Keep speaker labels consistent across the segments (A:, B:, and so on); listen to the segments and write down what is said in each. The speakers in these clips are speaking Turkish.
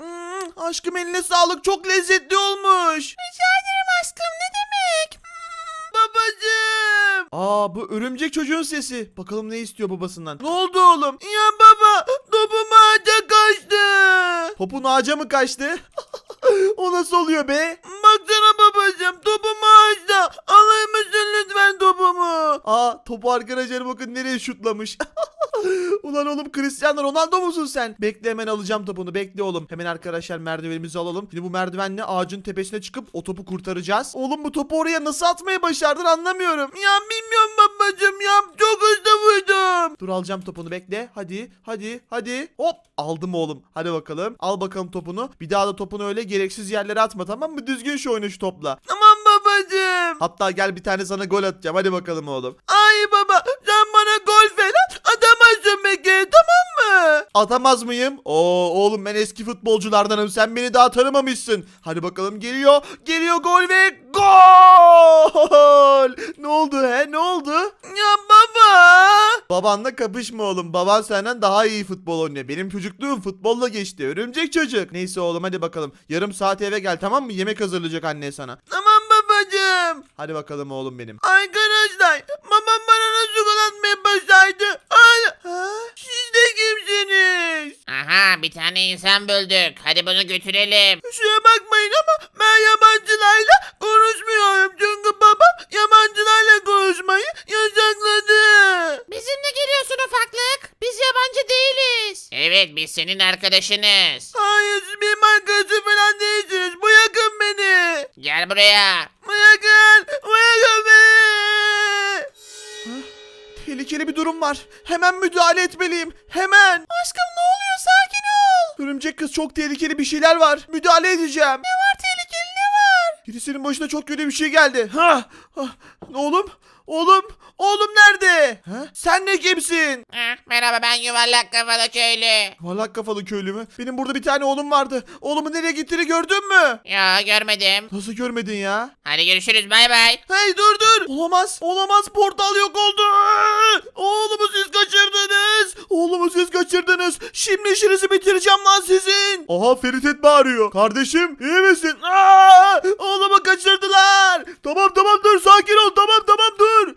A: Hmm, aşkım eline sağlık çok lezzetli olmuş.
B: Rica ederim aşkım ne demek?
A: Babacım. Aa bu örümcek çocuğun sesi. Bakalım ne istiyor babasından. Ne oldu oğlum? Ya baba topum ağaca kaçtı. Topun ağaca mı kaçtı? o nasıl oluyor be? Baksana babacım topum ağaçta. Alır mısın lütfen topumu? Aa topu arkadaşlar bakın nereye şutlamış. Ulan oğlum Cristiano Ronaldo musun sen? Bekle hemen alacağım topunu. Bekle oğlum. Hemen arkadaşlar merdivenimizi alalım. Şimdi bu merdivenle ağacın tepesine çıkıp o topu kurtaracağız. Oğlum bu topu oraya nasıl atmayı başardın anlamıyorum. Ya bilmiyorum babacım ya. Çok hızlı vurdum. Dur alacağım topunu bekle. Hadi hadi hadi. Hop aldım oğlum. Hadi bakalım. Al bakalım topunu. Bir daha da topunu öyle gereksiz yerlere atma tamam mı? Düzgün şu oyunu şu topla. Tamam babacım. Hatta gel bir tane sana gol atacağım. Hadi bakalım oğlum. Ay baba sen bana gol falan atamazsın peki tamam mı? Atamaz mıyım? Oo oğlum ben eski futbolculardanım. Sen beni daha tanımamışsın. Hadi bakalım geliyor. Geliyor gol ve gol. Ne oldu he? Ne oldu? Ya baba. Babanla kapışma oğlum. Baban senden daha iyi futbol oynuyor. Benim çocukluğum futbolla geçti. Örümcek çocuk. Neyse oğlum hadi bakalım. Yarım saat eve gel tamam mı? Yemek hazırlayacak anne sana. Tamam babacığım. Hadi bakalım oğlum benim. Arkadaşlar babam bana nasıl gol atmayı başardı? Ha? Siz de kimsiniz?
B: Aha bir tane insan böldük. Hadi bunu götürelim.
A: Kusura bakmayın ama ben yabancılarla konuşmuyorum. Çünkü babam yabancılarla konuşmayı yasakladı.
B: Bizimle geliyorsun ufaklık. Biz yabancı değiliz. Evet biz senin arkadaşınız.
A: Hayır siz benim arkadaşım falan değilsiniz. Bırakın beni.
B: Gel buraya.
A: Tehlikeli bir durum var. Hemen müdahale etmeliyim. Hemen. Aşkım ne oluyor? Sakin ol. Örümcek kız çok tehlikeli bir şeyler var. Müdahale edeceğim. Ne var tehlikeli ne var? Birisinin başına çok kötü bir şey geldi. Ha. ha. Oğlum. Oğlum. Oğlum nerede? Ha? Sen ne kimsin?
B: Ah, merhaba ben yuvarlak kafalı köylü.
A: Yuvarlak kafalı köylü mü? Benim burada bir tane oğlum vardı. Oğlumu nereye gittiğini gördün mü?
B: Ya görmedim.
A: Nasıl görmedin ya?
B: Hadi görüşürüz bay bay.
A: Hey dur dur. Olamaz. Olamaz. Portal yok oldu. Oğlumu siz kaçırdınız. Oğlumu siz kaçırdınız. Şimdi işinizi bitireceğim lan sizin. Aha Feritet bağırıyor. Kardeşim iyi misin? Aa, oğlumu kaçırdılar. Tamam tamam dur sakin ol. Tamam tamam dur.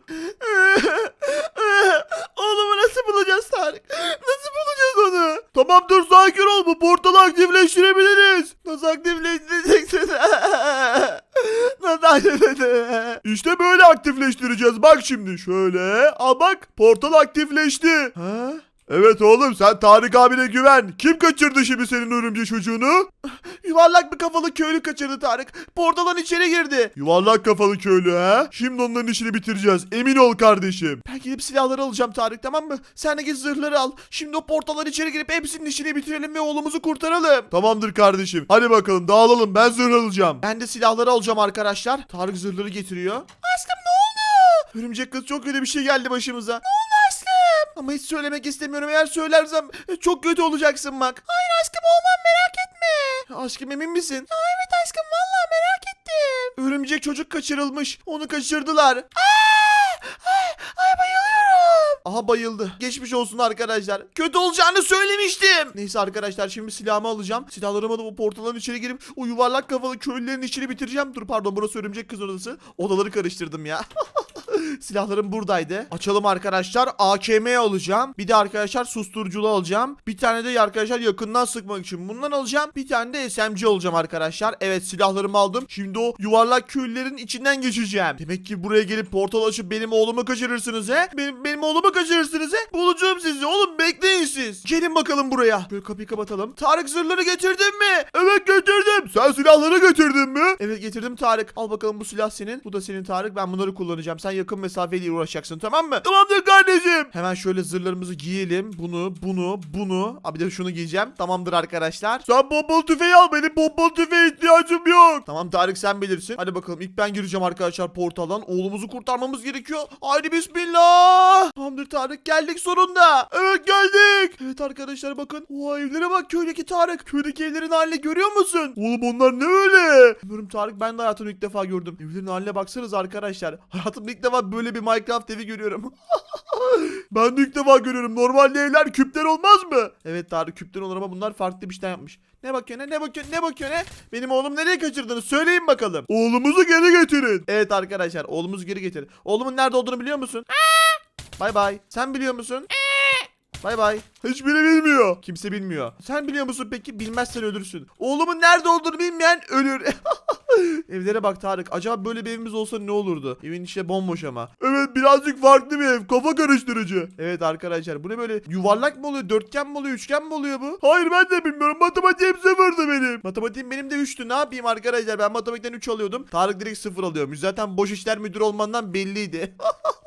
A: oğlumu nasıl bulacağız Tarık? Nasıl bulacağız onu? Tamam dur sakin ol. Bu portalı aktifleştirebiliriz. Nasıl aktifleştireceksin? Nasıl? İşte böyle aktifleştireceğiz. Bak şimdi şöyle. Al bak portal aktifleşti. Ha? Evet oğlum sen Tarık abine güven. Kim kaçırdı şimdi senin örümcek çocuğunu? Yuvarlak bir kafalı köylü kaçırdı Tarık. Portaldan içeri girdi. Yuvarlak kafalı köylü ha? Şimdi onların işini bitireceğiz. Emin ol kardeşim. Ben gidip silahları alacağım Tarık tamam mı? Sen de git zırhları al. Şimdi o portaldan içeri girip hepsinin işini bitirelim ve oğlumuzu kurtaralım. Tamamdır kardeşim. Hadi bakalım dağılalım. Ben zırh alacağım. Ben de silahları alacağım arkadaşlar. Tarık zırhları getiriyor. Aşkım ne oldu? Örümcek kız çok kötü bir şey geldi başımıza. Ne oldu aşkım? Ama hiç söylemek istemiyorum. Eğer söylersem e, çok kötü olacaksın bak. Hayır aşkım olmam merak etme. Aşkım emin misin? evet aşkım vallahi merak ettim. Örümcek çocuk kaçırılmış. Onu kaçırdılar. Ay bayılıyorum. Aha bayıldı. Geçmiş olsun arkadaşlar. Kötü olacağını söylemiştim. Neyse arkadaşlar şimdi silahımı alacağım. Silahlarımı alıp o portalın içeri girip o yuvarlak kafalı köylülerin içini bitireceğim. Dur pardon burası örümcek kız odası. Odaları karıştırdım ya. Silahlarım buradaydı. Açalım arkadaşlar. AKM alacağım. Bir de arkadaşlar susturuculu alacağım. Bir tane de arkadaşlar yakından sıkmak için bundan alacağım. Bir tane de SMG alacağım arkadaşlar. Evet silahlarımı aldım. Şimdi o yuvarlak köylülerin içinden geçeceğim. Demek ki buraya gelip portal açıp benim oğlumu kaçırırsınız he? Benim, benim oğlumu kaçırırsınız he? Bulacağım sizi oğlum bekleyin siz. Gelin bakalım buraya. Böyle kapıyı kapatalım. Tarık zırhları getirdin mi? Evet getirdim. Sen silahları getirdin mi? Evet getirdim Tarık. Al bakalım bu silah senin. Bu da senin Tarık. Ben bunları kullanacağım. Sen yakın mesafeyle uğraşacaksın tamam mı? Tamamdır kardeşim. Hemen şöyle zırhlarımızı giyelim. Bunu, bunu, bunu. Abi de şunu giyeceğim. Tamamdır arkadaşlar. Sen pompalı tüfeği al. Benim pompalı tüfeğe ihtiyacım yok. Tamam Tarık sen bilirsin. Hadi bakalım ilk ben gireceğim arkadaşlar portaldan. Oğlumuzu kurtarmamız gerekiyor. Haydi bismillah. Tamamdır Tarık geldik sonunda. Evet geldik. Evet arkadaşlar bakın. O evlere bak köydeki Tarık. Köydeki evlerin halini görüyor musun? Oğlum onlar ne öyle? Bilmiyorum Tarık ben de hayatımda ilk defa gördüm. Evlerin haline baksanız arkadaşlar. Hayatımda ilk defa böyle bir Minecraft evi görüyorum. ben de ilk defa görüyorum. Normalde evler küpten olmaz mı? Evet Tarık küpten olur ama bunlar farklı bir şeyden yapmış. Ne bakıyor ne? Ne bakıyor? Ne bakıyor ne? Benim oğlum nereye kaçırdınız? Söyleyin bakalım. Oğlumuzu geri getirin. Evet arkadaşlar oğlumuzu geri getirin. Oğlumun nerede olduğunu biliyor musun? Bay bay. Sen biliyor musun? Bay bay. Hiçbiri bilmiyor. Kimse bilmiyor. Sen biliyor musun peki? Bilmezsen ölürsün. Oğlumun nerede olduğunu bilmeyen ölür. Evlere bak Tarık. Acaba böyle bir evimiz olsa ne olurdu? Evin içi bomboş ama. Evet birazcık farklı bir ev. Kafa karıştırıcı. Evet arkadaşlar bu ne böyle yuvarlak mı oluyor? Dörtgen mi oluyor? Üçgen mi oluyor bu? Hayır ben de bilmiyorum. Matematiğim sıfırdı benim. Matematiğim benim de üçtü. Ne yapayım arkadaşlar? Ben matematikten 3 alıyordum. Tarık direkt sıfır alıyormuş. Zaten boş işler müdürü olmandan belliydi.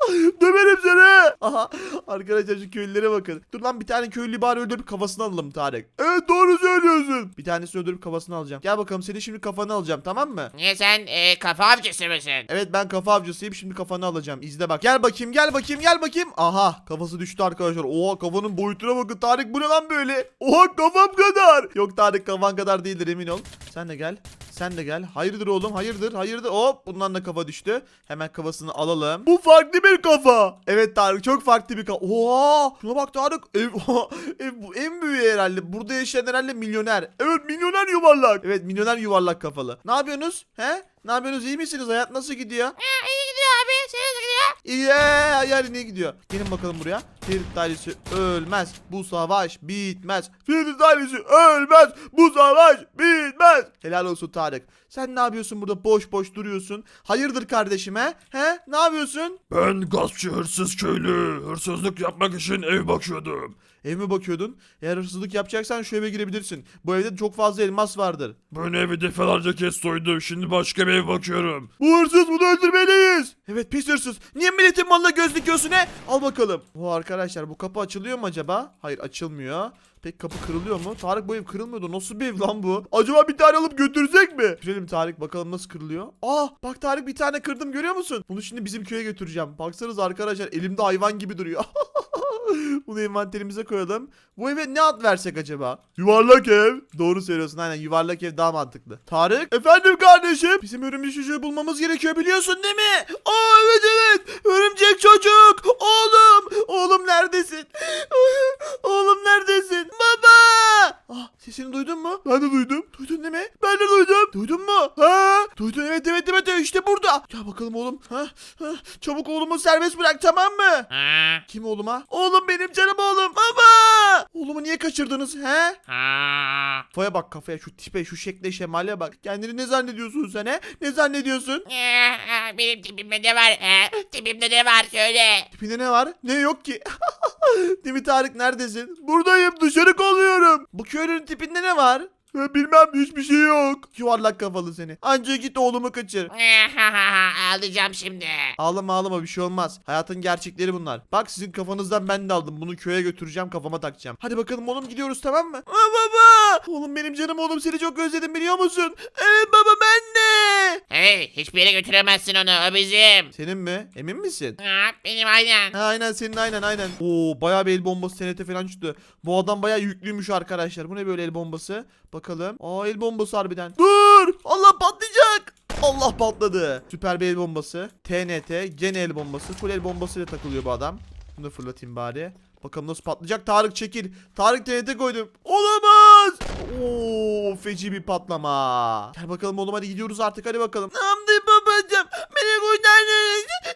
A: Döverim seni. Aha. Arkadaşlar şu köylülere bakın. Dur lan bir tane köylü bari öldürüp kafasını alalım Tarık. Evet doğru söylüyorsun. Bir tanesini öldürüp kafasını alacağım. Gel bakalım seni şimdi kafanı alacağım tamam mı?
B: Niye sen e, kafa avcısı mısın?
A: Evet ben kafa avcısıyım şimdi kafanı alacağım. İzle bak. Gel bakayım gel bakayım gel bakayım. Aha kafası düştü arkadaşlar. Oha kafanın boyutuna bakın. Tarık bu ne lan böyle? Oha kafam kadar. Yok Tarık kafan kadar değildir emin ol. Sen de gel. Sen de gel. Hayırdır oğlum hayırdır hayırdır. Hop bundan da kafa düştü. Hemen kafasını alalım. Bu farklı bir kafa. Evet Tarık çok farklı bir kafa. Oha şuna bak Tarık. Ev, ev bu en büyüğü herhalde. Burada yaşayan herhalde milyoner. Evet milyoner yuvarlak. Evet milyoner yuvarlak kafalı. Ne yapıyorsunuz? He? Ne yapıyorsunuz? İyi misiniz? Hayat nasıl gidiyor?
B: Ha, iyi gidiyor abi. Sen
A: İyi yani ne gidiyor? Gelin bakalım buraya. Ferit ailesi ölmez. Bu savaş bitmez. Ferit ailesi ölmez. Bu savaş bitmez. Helal olsun Tarık. Sen ne yapıyorsun burada boş boş duruyorsun? Hayırdır kardeşim he? Ne yapıyorsun?
C: Ben gazçı hırsız köylü. Hırsızlık yapmak için ev bakıyordum.
A: Ev mi bakıyordun? Eğer hırsızlık yapacaksan şu eve girebilirsin. Bu evde çok fazla elmas vardır.
C: Ben evi defalarca kez soydum. Şimdi başka bir ev bakıyorum.
A: Bu hırsız bunu öldürmeliyiz. Evet pis hırsız. Niye milletin malına göz dikiyorsun he? Al bakalım. Bu arkadaşlar bu kapı açılıyor mu acaba? Hayır açılmıyor. Pek kapı kırılıyor mu? Tarık bu ev kırılmıyordu. Nasıl bir ev lan bu? Acaba bir tane alıp götürsek mi? Götürelim Tarık bakalım nasıl kırılıyor. Aa bak Tarık bir tane kırdım görüyor musun? Bunu şimdi bizim köye götüreceğim. Baksanız arkadaşlar elimde hayvan gibi duruyor. Bunu envanterimize koyalım. Bu eve ne ad versek acaba? Yuvarlak ev. Doğru söylüyorsun aynen yuvarlak ev daha mantıklı. Tarık. Efendim kardeşim. Bizim örümcek çocuğu bulmamız gerekiyor biliyorsun değil mi? Aa evet evet. Örümcek çocuk. Oğlum. Oğlum neredesin? Oğlum neredesin? Baba. Ah sesini duydun mu? Ben de duydum. Duydun değil mi? Ben de duydum. Duydun mu? Ha? Duydun evet evet evet işte burada. Gel bakalım oğlum. Ha? Ha? Çabuk oğlumu serbest bırak tamam mı?
B: Ha,
A: Kim oğluma? Oğlum benim canım oğlum. Baba! Oğlumu niye kaçırdınız he?
B: ha.
A: Kafaya bak kafaya şu tipe şu şekle şemale bak. Kendini ne zannediyorsun sen he? Ne zannediyorsun?
B: Benim tipimde ne var? Tipimde ne var söyle.
A: Tipinde ne var? Ne yok ki? Değil mi Tarık neredesin? Buradayım dışarı kolluyorum. Bu köylünün tipinde ne var? Bilmem hiçbir şey yok. Yuvarlak kafalı seni. Anca git oğlumu kaçır.
B: Ağlayacağım şimdi.
A: Ağlama ağlama bir şey olmaz. Hayatın gerçekleri bunlar. Bak sizin kafanızdan ben de aldım. Bunu köye götüreceğim kafama takacağım. Hadi bakalım oğlum gidiyoruz tamam mı? Aa, baba! Oğlum benim canım oğlum seni çok özledim biliyor musun? Evet baba ben de.
B: Hey hiçbir yere götüremezsin onu o bizim.
A: Senin mi? Emin misin?
B: Ha, benim aynen.
A: Ha, aynen senin aynen aynen. Oo bayağı bir el bombası TNT falan çıktı. Bu adam bayağı yüklüymüş arkadaşlar. Bu ne böyle el bombası? Bakalım. Aa el bombası harbiden. Dur! Allah patlayacak! Allah patladı. Süper bir el bombası. TNT. Gene el bombası. Full el bombasıyla takılıyor bu adam. Bunu fırlatayım bari. Bakalım nasıl patlayacak. Tarık çekil. Tarık TNT koydum. Olamaz. Oo feci bir patlama. Gel bakalım oğlum hadi gidiyoruz artık hadi bakalım. Namdi babacım. Beni kurtardınız.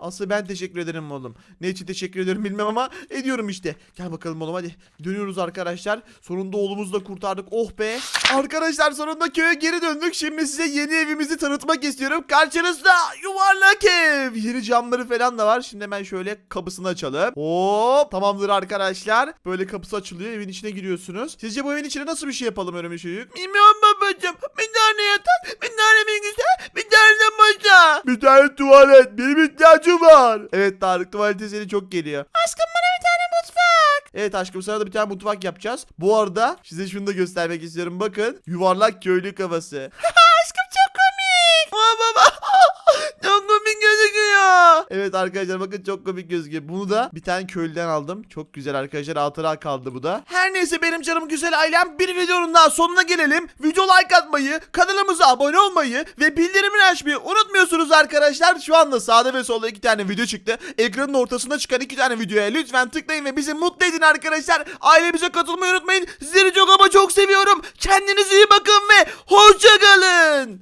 A: Aslı ben teşekkür ederim oğlum. Ne için teşekkür ederim bilmem ama ediyorum işte. Gel bakalım oğlum hadi. Dönüyoruz arkadaşlar. Sonunda oğlumuzu da kurtardık. Oh be. Arkadaşlar sonunda köye geri döndük. Şimdi size yeni evimizi tanıtmak istiyorum. Karşınızda yuvarlak ev. Yeni camları falan da var. Şimdi hemen şöyle kapısını açalım. Hop tamamdır arkadaşlar. Böyle kapısı açılıyor. Evin içine giriyorsunuz. Sizce bu evin içine nasıl bir şey yapalım Örümcek Çocuk? Bilmiyorum babacım. Bir tane yatak, bir tane bilgisayar, bir tane de masa. Bir tane tuvalet. Benim ihtiyacım var. Evet Tarık tuvalete seni çok geliyor.
B: Aşkım bana bir tane mutfak.
A: Evet aşkım sana da bir tane mutfak yapacağız. Bu arada size şunu da göstermek istiyorum. Bakın yuvarlak köylü kafası.
B: Aşkım çok komik.
A: Aa baba. Çok komik gözüküyor. ya. Evet arkadaşlar bakın çok komik gözüküyor. Bunu da bir tane köylüden aldım. Çok güzel arkadaşlar hatıra kaldı bu da. Her neyse benim canım güzel ailem bir videonun daha sonuna gelelim. Video like atmayı, kanalımıza abone olmayı ve bildirimini açmayı unutmuyorsunuz arkadaşlar. Şu anda sağda ve solda iki tane video çıktı. Ekranın ortasında çıkan iki tane videoya lütfen tıklayın ve bizi mutlu edin arkadaşlar. Ailemize katılmayı unutmayın. Sizleri çok ama çok seviyorum. Kendinize iyi bakın ve hoşçakalın.